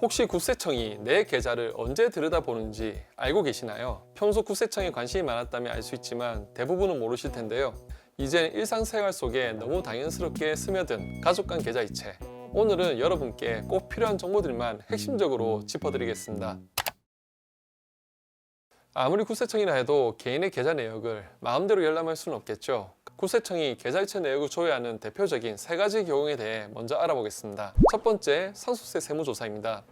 혹시 국세청이 내 계좌를 언제 들여다보는지 알고 계시나요? 평소 국세청에 관심이 많았다면 알 수 있지만 대부분은 모르실 텐데요. 이제 일상생활 속에 너무 당연스럽게 스며든 가족 간 계좌이체. 오늘은 여러분께 꼭 필요한 정보들만 핵심적으로 짚어드리겠습니다. 아무리 국세청이라 해도 개인의 계좌 내역을 마음대로 열람할 수는 없겠죠. 국세청이 계좌이체 내역을 조회하는 대표적인 세 가지 경우에 대해 먼저 알아보겠습니다. 첫 번째, 상속세 세무조사입니다.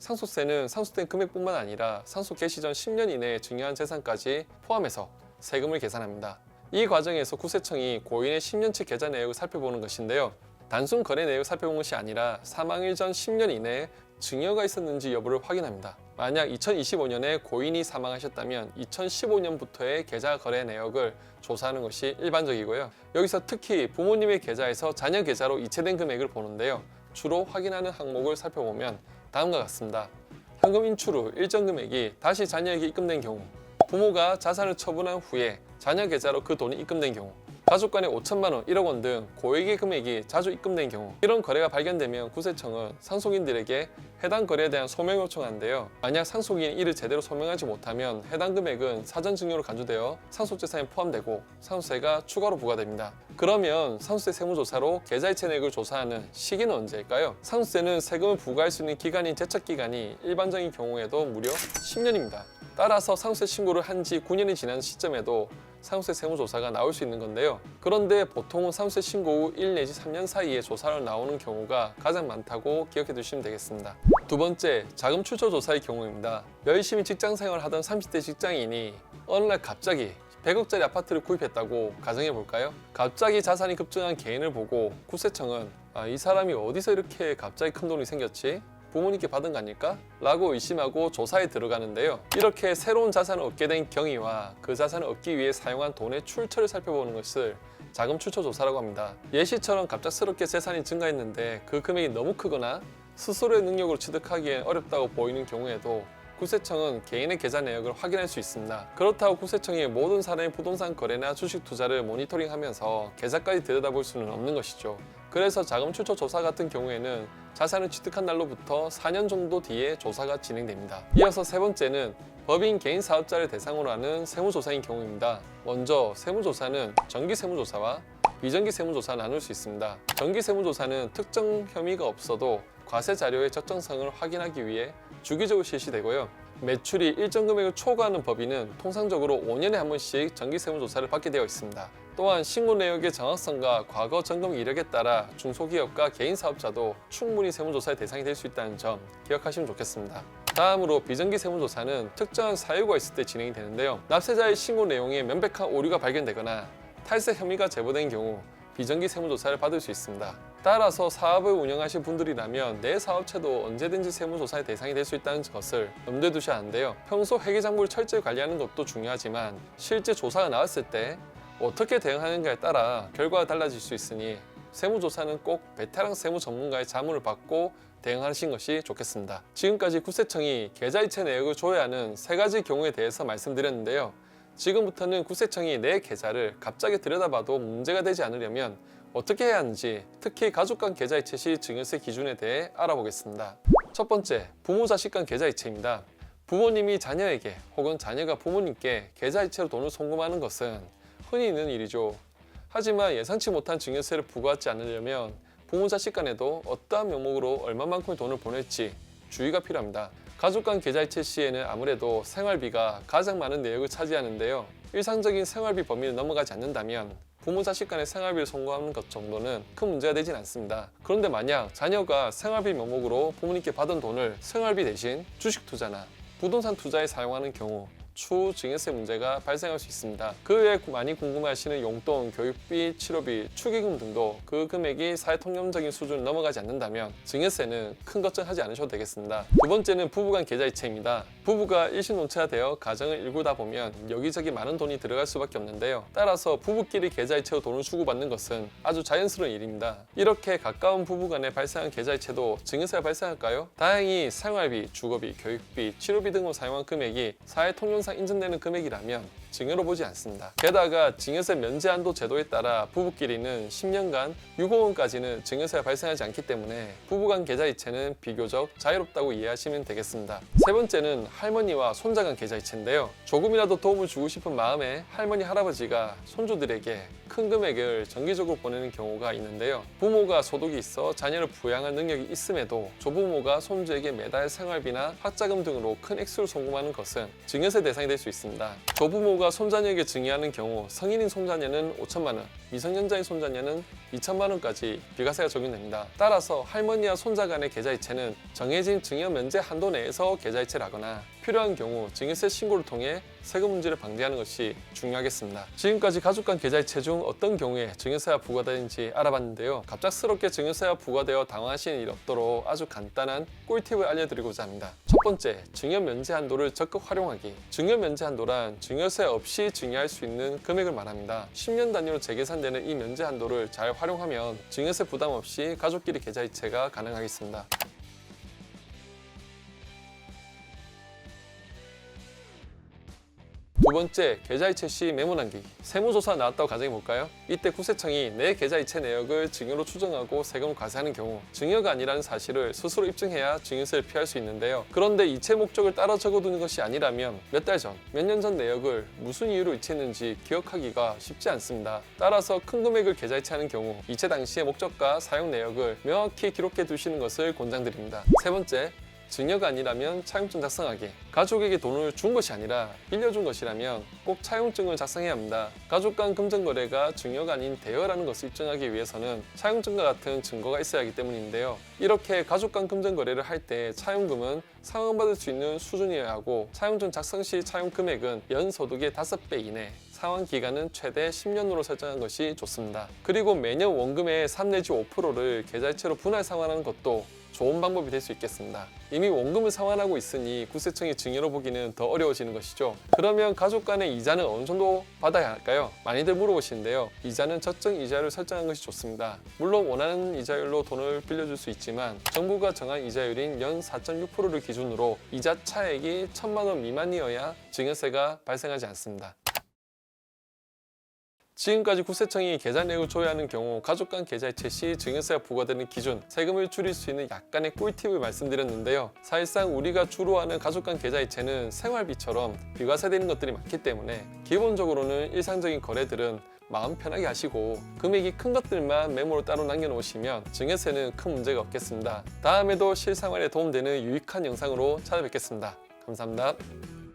상속세는 상속된 금액뿐만 아니라 상속 개시 전 10년 이내의 중요한 재산까지 포함해서 세금을 계산합니다. 이 과정에서 국세청이 고인의 10년치 계좌 내역을 살펴보는 것인데요. 단순 거래 내역을 살펴본 것이 아니라 사망일 전 10년 이내에 증여가 있었는지 여부를 확인합니다. 만약 2025년에 고인이 사망하셨다면 2015년부터의 계좌 거래 내역을 조사하는 것이 일반적이고요. 여기서 특히 부모님의 계좌에서 자녀 계좌로 이체된 금액을 보는데요. 주로 확인하는 항목을 살펴보면 다음과 같습니다. 현금 인출 후 일정 금액이 다시 자녀에게 입금된 경우, 부모가 자산을 처분한 후에 자녀 계좌로 그 돈이 입금된 경우, 가족 간에 5천만 원, 1억 원 등 고액의 금액이 자주 입금된 경우 이런 거래가 발견되면 구세청은 상속인들에게 해당 거래에 대한 소명 요청하는데요. 만약 상속인이 이를 제대로 소명하지 못하면 해당 금액은 사전 증여로 간주되어 상속재산에 포함되고 상속세가 추가로 부과됩니다. 그러면 상속세 세무조사로 계좌 이체 내역을 조사하는 시기는 언제일까요? 상속세는 세금을 부과할 수 있는 기간인 제척기간이 일반적인 경우에도 무려 10년입니다. 따라서 상속세 신고를 한 지 9년이 지난 시점에도 상속세 세무조사가 나올 수 있는 건데요. 그런데 보통은 상속세 신고 후 1 내지 3년 사이에 조사를 나오는 경우가 가장 많다고 기억해 두시면 되겠습니다. 두 번째, 자금 출처 조사의 경우입니다. 열심히 직장 생활을 하던 30대 직장인이 어느 날 갑자기 100억짜리 아파트를 구입했다고 가정해 볼까요? 갑자기 자산이 급증한 개인을 보고 국세청은 아, 이 사람이 어디서 이렇게 갑자기 큰 돈이 생겼지? 부모님께 받은 거 아닐까? 라고 의심하고 조사에 들어가는데요. 이렇게 새로운 자산을 얻게 된 경위와 그 자산을 얻기 위해 사용한 돈의 출처를 살펴보는 것을 자금 출처 조사라고 합니다. 예시처럼 갑작스럽게 재산이 증가했는데 그 금액이 너무 크거나 스스로의 능력으로 취득하기엔 어렵다고 보이는 경우에도 구세청은 개인의 계좌 내역을 확인할 수 있습니다. 그렇다고 구세청이 모든 사람의 부동산 거래나 주식 투자를 모니터링하면서 계좌까지 들여다볼 수는 없는 것이죠. 그래서 자금 출처 조사 같은 경우에는 자산을 취득한 날로부터 4년 정도 뒤에 조사가 진행됩니다. 이어서 세 번째는 법인 개인 사업자를 대상으로 하는 세무조사인 경우입니다. 먼저 세무조사는 정기 세무조사와 비정기 세무조사 나눌 수 있습니다. 정기 세무조사는 특정 혐의가 없어도 과세 자료의 적정성을 확인하기 위해 주기적으로 실시되고요. 매출이 일정 금액을 초과하는 법인은 통상적으로 5년에 한 번씩 정기 세무 조사를 받게 되어 있습니다. 또한 신고 내역의 정확성과 과거 점검 이력에 따라 중소기업과 개인 사업자도 충분히 세무조사의 대상이 될 수 있다는 점 기억하시면 좋겠습니다. 다음으로 비정기 세무조사는 특정한 사유가 있을 때 진행이 되는데요. 납세자의 신고 내용에 명백한 오류가 발견되거나 탈세 혐의가 제보된 경우 비정기 세무조사를 받을 수 있습니다. 따라서 사업을 운영하실 분들이라면 내 사업체도 언제든지 세무조사의 대상이 될 수 있다는 것을 염두에 두셔야 하는데요. 평소 회계장부를 철저히 관리하는 것도 중요하지만 실제 조사가 나왔을 때 어떻게 대응하는가에 따라 결과가 달라질 수 있으니 세무조사는 꼭 베테랑 세무 전문가의 자문을 받고 대응하신 것이 좋겠습니다. 지금까지 구세청이 계좌이체 내역을 조회하는 세 가지 경우에 대해서 말씀드렸는데요. 지금부터는 구세청이 내 계좌를 갑자기 들여다봐도 문제가 되지 않으려면 어떻게 해야 하는지 특히 가족 간 계좌이체 시 증여세 기준에 대해 알아보겠습니다. 첫 번째, 부모 자식 간 계좌이체입니다. 부모님이 자녀에게 혹은 자녀가 부모님께 계좌이체로 돈을 송금하는 것은 흔히 있는 일이죠. 하지만 예상치 못한 증여세를 부과하지 않으려면 부모 자식 간에도 어떠한 명목으로 얼마만큼의 돈을 보낼지 주의가 필요합니다. 가족 간 계좌이체 시에는 아무래도 생활비가 가장 많은 내역을 차지하는데요. 일상적인 생활비 범위를 넘어가지 않는다면 부모 자식 간의 생활비를 송금하는 것 정도는 큰 문제가 되진 않습니다. 그런데 만약 자녀가 생활비 명목으로 부모님께 받은 돈을 생활비 대신 주식 투자나 부동산 투자에 사용하는 경우 추후 증여세 문제가 발생할 수 있습니다. 그 외에 많이 궁금해하시는 용돈, 교육비, 치료비, 축의금 등도 그 금액이 사회통념적인 수준을 넘어가지 않는다면 증여세는 큰 걱정하지 않으셔도 되겠습니다. 두 번째는 부부간 계좌이체입니다. 부부가 일신혼체화되어 가정을 일구다 보면 여기저기 많은 돈이 들어갈 수밖에 없는데요. 따라서 부부끼리 계좌이체로 돈을 주고받는 것은 아주 자연스러운 일입니다. 이렇게 가까운 부부간에 발생한 계좌이체도 증여세가 발생할까요? 다행히 생활비, 주거비, 교육비, 치료비 등으로 사용한 금액이 사회통념 상 인정되는 금액이라면 증여로 보지 않습니다. 게다가 증여세 면제 한도 제도에 따라 부부끼리는 10년간 6억 원까지는 증여세가 발생하지 않기 때문에 부부간 계좌이체는 비교적 자유롭다고 이해하시면 되겠습니다. 세 번째는 할머니와 손자 간 계좌이체인데요. 조금이라도 도움을 주고 싶은 마음에 할머니 할아버지가 손주들에게 큰 금액을 정기적으로 보내는 경우가 있는데요. 부모가 소득이 있어 자녀를 부양할 능력이 있음에도 조부모가 손주에게 매달 생활비나 학자금 등으로 큰 액수를 송금하는 것은 증여세 대상이 될 수 있습니다. 조부모 가 손자녀에게 증여하는 경우 성인인 손자녀는 5천만 원, 미성년자인 손자녀는 2천만 원까지 비과세가 적용됩니다. 따라서 할머니와 손자 간의 계좌이체는 정해진 증여 면제 한도 내에서 계좌이체를 하거나 필요한 경우 증여세 신고를 통해 세금 문제를 방지하는 것이 중요하겠습니다. 지금까지 가족 간 계좌이체 중 어떤 경우에 증여세가 부과되는지 알아봤는데요. 갑작스럽게 증여세가 부과되어 당황하시는 일 없도록 아주 간단한 꿀팁을 알려드리고자 합니다. 첫 번째, 증여 면제 한도를 적극 활용하기. 증여 면제 한도란 증여세 없이 증여할 수 있는 금액을 말합니다. 10년 단위로 재계산되는 이 면제 한도를 잘 활용하면 증여세 부담 없이 가족끼리 계좌이체가 가능하겠습니다. 두 번째, 계좌이체 시 메모 남기기. 세무조사 나왔다고 가정해 볼까요? 이때 구세청이 내 계좌이체 내역을 증여로 추정하고 세금을 과세하는 경우 증여가 아니라는 사실을 스스로 입증해야 증여세를 피할 수 있는데요. 그런데 이체 목적을 따라 적어두는 것이 아니라면 몇 달 전, 몇 년 전 내역을 무슨 이유로 이체했는지 기억하기가 쉽지 않습니다. 따라서 큰 금액을 계좌이체하는 경우 이체 당시의 목적과 사용 내역을 명확히 기록해 두시는 것을 권장드립니다. 세 번째, 증여가 아니라면 차용증 작성하기. 가족에게 돈을 준 것이 아니라 빌려준 것이라면 꼭 차용증을 작성해야 합니다. 가족 간 금전 거래가 증여가 아닌 대여라는 것을 입증하기 위해서는 차용증과 같은 증거가 있어야 하기 때문인데요. 이렇게 가족 간 금전 거래를 할 때 차용금은 상환받을 수 있는 수준이어야 하고 차용증 작성 시 차용 금액은 연 소득의 5배 이내 상환 기간은 최대 10년으로 설정한 것이 좋습니다. 그리고 매년 원금의 3 내지 5%를 계좌이체로 분할 상환하는 것도 좋은 방법이 될 수 있겠습니다. 이미 원금을 상환하고 있으니 구세청이 증여로 보기는 더 어려워지는 것이죠. 그러면 가족 간의 이자는 어느 정도 받아야 할까요? 많이들 물어보시는데요. 이자는 적정 이자율을 설정한 것이 좋습니다. 물론 원하는 이자율로 돈을 빌려줄 수 있지만 정부가 정한 이자율인 연 4.6%를 기준으로 이자 차액이 1천만 원 미만이어야 증여세가 발생하지 않습니다. 지금까지 구세청이 계좌 내역을 조회하는 경우 가족 간 계좌이체 시 증여세가 부과되는 기준, 세금을 줄일 수 있는 약간의 꿀팁을 말씀드렸는데요. 사실상 우리가 주로 하는 가족 간 계좌이체는 생활비처럼 비과세되는 것들이 많기 때문에 기본적으로는 일상적인 거래들은 마음 편하게 하시고 금액이 큰 것들만 메모로 따로 남겨놓으시면 증여세는 큰 문제가 없겠습니다. 다음에도 실생활에 도움되는 유익한 영상으로 찾아뵙겠습니다. 감사합니다.